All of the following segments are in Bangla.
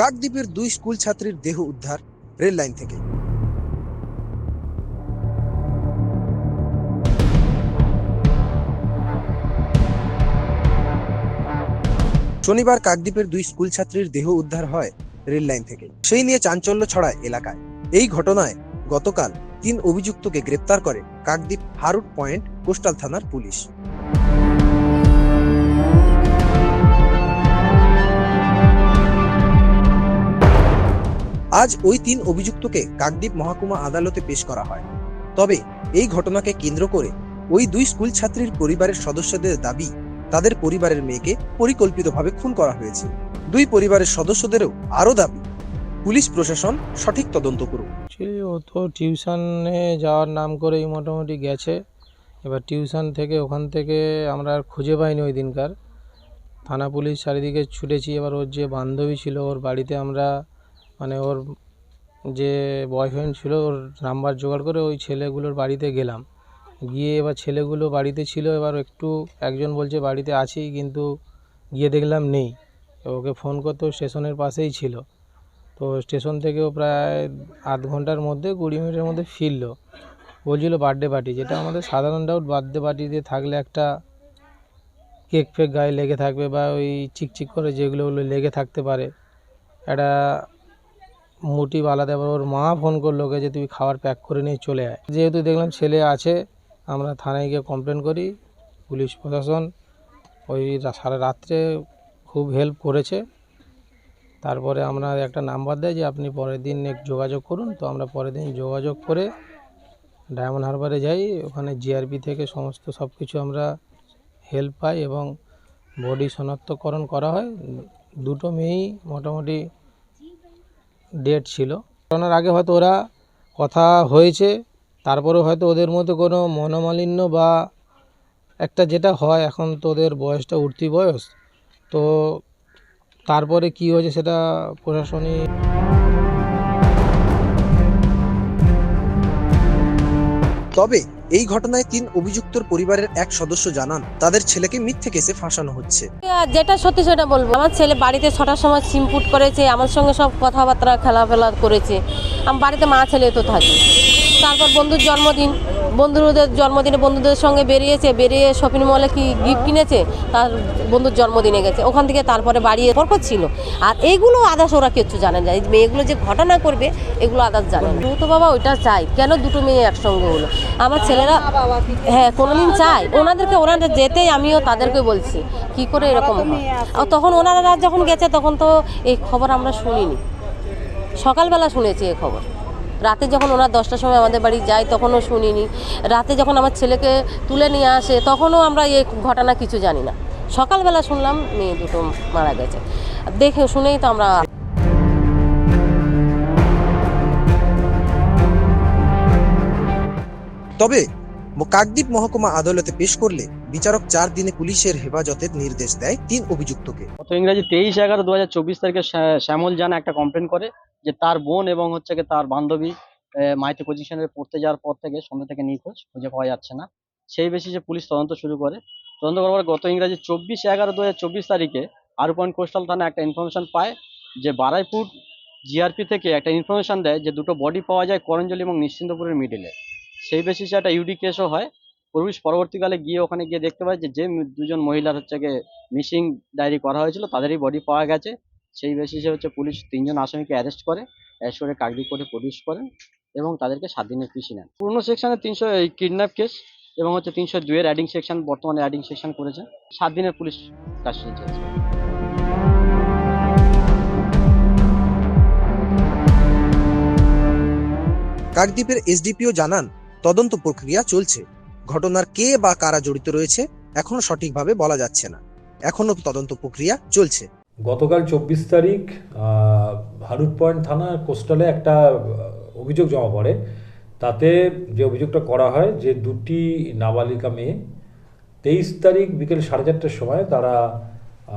কাকদ্বীপের দুই স্কুল ছাত্রীর দেহ উদ্ধার রেল লাইন থেকে। শনিবার কাকদ্বীপের দুই স্কুল ছাত্রীর দেহ উদ্ধার হয় রেল লাইন থেকে। সেই নিয়ে চাঞ্চল্য ছড়ায় এলাকায়। এই ঘটনায় গতকাল তিন অভিযুক্তকে গ্রেপ্তার করে কাকদ্বীপ হারুট পয়েন্ট কোস্টাল থানার পুলিশ। আজ ওই তিন অভিযুক্তকে কাকদ্বীপ মহকুমা আদালতে পেশ করা হয়। তবে এই ঘটনাকে কেন্দ্র করে ওই দুই স্কুল ছাত্রীর পরিবারের সদস্যদের দাবি, তাদের পরিবারের মেয়েকে পরিকল্পিতভাবে খুন করা হয়েছে। দুই পরিবারের সদস্যদেরও আরও দাবি, পুলিশ প্রশাসন সঠিক তদন্ত করুক। ও তো টিউশনে যাওয়ার নাম করেই মোটামুটি গেছে। এবার টিউশন থেকে ওখান থেকে আমরা আর খুঁজে পাইনি ওই দিনকার। থানা পুলিশ চারিদিকে ছুটেছি, এবার ওর যে বান্ধবী ছিল ওর বাড়িতে আমরা মানে ওর যে বয়ফ্রেন্ড ছিল, ওর নাম্বার জোগাড় করে ওই ছেলেগুলোর বাড়িতে গেলাম। গিয়ে এবার ছেলেগুলো বাড়িতে ছিল, এবার একটু একজন বলছে বাড়িতে আছি, কিন্তু গিয়ে দেখলাম নেই। ওকে ফোন করতেও স্টেশনের পাশেই ছিল। তো স্টেশন থেকেও প্রায় আধ ঘণ্টার মধ্যে, কুড়ি মিনিটের মধ্যে ফিরলো। বলছিল বার্থডে পার্টি যেটা আমাদের সাধারণ ডাউট বার্থডে পার্টিতে থাকলে একটা কেক ফেক গায়ে লেগে থাকবে বা ওই চিকচিক করে যেগুলো ওগুলো লেগে থাকতে পারে। একটা মোটিভ আলাদা, এবার ওর মা ফোন করল ওকে যে, তুই খাবার প্যাক করে নিয়ে চলে আয়। যেহেতু দেখলাম ছেলে আছে, আমরা থানায় গিয়ে কমপ্লেন করি, পুলিশ প্রশাসন ওই সারা রাত্রে খুব হেল্প করেছে। তারপরে আমরা একটা নাম্বার দেয় যে, আপনি পরের দিন এক যোগাযোগ করুন। তো আমরা পরের দিন যোগাযোগ করে ডায়মন্ড হারবারে যাই। ওখানে জিআরপি থেকে সমস্ত সব কিছু আমরা হেল্প পাই এবং বডি শনাক্তকরণ করা হয়। দুটো মেয়েই মোটামুটি ডেট ছিল। করোনার আগে হয়তো ওরা কথা হয়েছে, তারপরেও হয়তো ওদের মধ্যে কোনো মনোমালিন্য বা একটা যেটা হয়, এখন তো ওদের বয়সটা উঠতি বয়স, তো তারপরে কি হয়েছে সেটা প্রশাসনিক তবে এই ঘটনায় তিন অভিযুক্তর পরিবারের এক সদস্য জানান, তাদের ছেলেকে মিথ্যে কেসে ফাঁসানো হচ্ছে। যেটা সত্যি সেটা বলব, আমার ছেলে বাড়িতে ছটার সময় সিমপুট করেছে, আমার সঙ্গে সব কথাবার্তা খেলাফেলা করেছে। আমি বাড়িতে মা ছেলে তো থাকে। তারপর বন্ধুর জন্মদিন বন্ধুদের জন্মদিনে বন্ধুদের সঙ্গে বেরিয়েছে, বেরিয়ে শপিং মলে কি গিফট কিনেছে, তার বন্ধুর জন্মদিনে গেছে। ওখান থেকে তারপরে বাড়ি পরপর ছিল। আর এইগুলো আদার্স ওরা কিচ্ছু জানে না। মেয়েগুলো যে ঘটনা করবে, এগুলো আদার্স জানে না। তো বাবা ওইটা চাই কেন দুটো মেয়ে একসঙ্গে হলো? আমার ছেলেরা হ্যাঁ কোনোদিন চাই ওনাদেরকে ওনারা যেতেই আমিও তাদেরকে বলছি, কি করে এরকম তখন ওনারা যখন গেছে, তখন তো এই খবর আমরা শুনিনি। সকালবেলা শুনেছি এই খবর। রাতে যখন ওনার দশটার সময় আমাদের বাড়ি যায়, তখনও শুনিনি। রাতে যখন আমার ছেলেকে তুলে নিয়ে আসে, তখনও আমরা এই ঘটনা কিছু জানি না। সকালবেলা শুনলাম মেয়ে দুটো মারা গেছে। দেখে শুনেই তো আমরা তবে কাকদ্বীপ মহকুমা আদালতে পেশ করলে বিচারক চার দিনে পুলিশের হেফাজতের নির্দেশ দেয় তিন অভিযুক্তকে। গত ইংরাজি তেইশ এগারো দু তারিখে শ্যামল জানা একটা কমপ্লেন করে যে তার বোন এবং হচ্ছে তার বান্ধবী মাইতে কোচিং পড়তে যাওয়ার পর থেকে সন্ধ্যা থেকে নিখোঁজ, খুঁজে পাওয়া যাচ্ছে না। সেই বেশি বেসিসে পুলিশ তদন্ত শুরু করে, তদন্ত করার পর গত ইংরাজি চব্বিশ এগারো দু তারিখে আরু পয়েন্ট কোস্টাল থানা একটা ইনফরমেশন পায় যে বারাইপুর জিআরপি থেকে একটা ইনফরমেশন দেয় যে দুটো বডি পাওয়া যায় করঞ্জলি এবং নিশ্চিন্তপুরের মিডিলে সেই বেসিসে একটা ইউডি কেসও হয়। পুলিশ পরবর্তীকালে গিয়ে ওখানে গিয়ে দেখতে পায় যে যে দুজন মহিলার হচ্ছে গিয়ে মিসিং ডায়েরি করা হয়েছিল, তাদেরই বডি পাওয়া গেছে। সেই বেসিসে হচ্ছে পুলিশ তিনজন আসামিকে অ্যারেস্ট করে অ্যারেস্ট করে কাকদি করে প্রডিউস করেন এবং তাদেরকে সাত দিনের পিসি নেন। পুরনো সেকশনে তিনশো, এই কিডন্যাপ কেস এবং হচ্ছে তিনশো দুয়ের অ্যাডিং সেকশন বর্তমানে অ্যাডিং সেকশন করেছে। সাত দিনের পুলিশ কাস্টডি চলছে। কাকদ্বীপের এসডিপিও জানান তদন্ত প্রক্রিয়া চলছে। ঘটনার কে বা কারা জড়িত রয়েছে, এখনও সঠিকভাবে বলা যাচ্ছে না। এখনও তদন্ত প্রক্রিয়া চলছে। গতকাল চব্বিশ তারিখ হারুট পয়েন্ট থানা কোস্টালে একটা অভিযোগ জমা পড়ে। তাতে যে অভিযোগটা করা হয় যে দুটি নাবালিকা মেয়ে তেইশ তারিখ বিকেল সাড়ে চারটের সময় তারা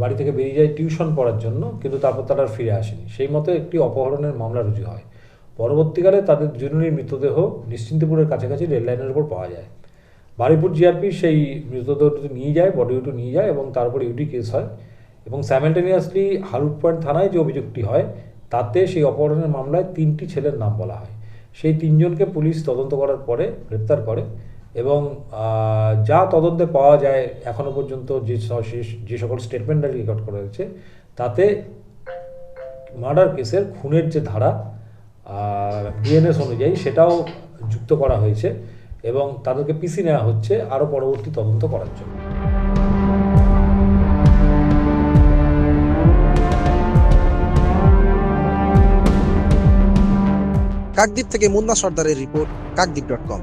বাড়ি থেকে বেরিয়ে যায় টিউশন পড়ার জন্য, কিন্তু তারপর তারা ফিরে আসেনি। সেই মতো একটি অপহরণের মামলা রুজু হয়। পরবর্তীকালে তাদের দুজনের মৃতদেহ নিশ্চিন্তপুরের কাছাকাছি রেললাইনের উপর পাওয়া যায়। বারিপুর জিআরপি সেই মৃতদেহটি নিয়ে যায় বডি দুটো নিয়ে যায় এবং তারপর ইউডি কেস হয় এবং স্যামেন্টেনিয়াসলি হারুট পয়েন্ট থানায় যে অভিযোগটি হয়, তাতে সেই অপহরণের মামলায় তিনটি ছেলের নাম বলা হয়। সেই তিনজনকে পুলিশ তদন্ত করার পরে গ্রেপ্তার করে এবং যা তদন্তে পাওয়া যায় এখনও পর্যন্ত যে যে সকল স্টেটমেন্ট রেকর্ড করা হয়েছে, তাতে মার্ডার কেসের খুনের যে ধারা ডিএনএস অনুযায়ী সেটাও যুক্ত করা হয়েছে এবং তাদেরকে পিসি নেওয়া হচ্ছে আরও পরবর্তী তদন্ত করার জন্য। কাকদ্বীপ থেকে মুন্না সর্দারের রিপোর্ট, কাকদ্বীপ ডট কম।